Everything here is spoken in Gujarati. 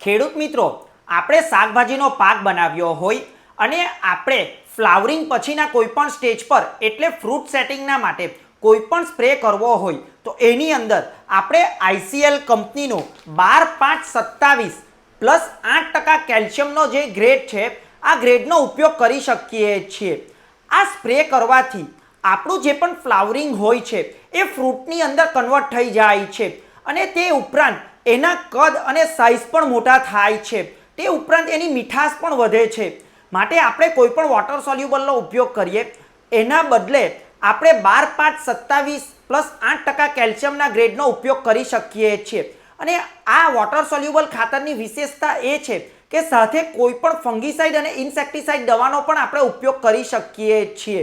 ખેડૂત મિત્રો, આપણે શાકભાજીનો પાક બનાવ્યો હોય અને આપણે ફ્લાવરિંગ પછીના કોઈપણ સ્ટેજ પર, એટલે ફ્રૂટ સેટિંગના માટે કોઈપણ સ્પ્રે કરવો હોય, તો એની અંદર આપણે આઈસીએલ કંપનીનો બાર પાંચ સત્તાવીસ પ્લસ આઠ ટકા કેલ્શિયમનો જે ગ્રેડ છે, આ ગ્રેડનો ઉપયોગ કરી શકીએ છીએ. આ સ્પ્રે કરવાથી આપણું જે પણ ફ્લાવરિંગ હોય છે, એ ફ્રૂટની અંદર કન્વર્ટ થઈ જાય છે અને તે ઉપરાંત એના કદ અને સાઇઝ પણ મોટા થાય છે. તે ઉપરાંત એની મીઠાશ પણ વધે છે. માટે આપણે કોઈ પણ વોટર સોલ્યુબલનો ઉપયોગ કરીએ. એના બદલે આપણે બાર પાંચ સત્તાવીસ પ્લસ આઠ ટકા કેલ્શિયમના ગ્રેડનો ઉપયોગ કરી શકીએ છીએ. અને આ વોટર સોલ્યુબલ ખાતરની વિશેષતા એ છે કે સાથે કોઈ પણ ફંગીસાઇડ અને ઇન્સેક્ટિસાઇડ દવાનો પણ આપણે ઉપયોગ કરી શકીએ છીએ.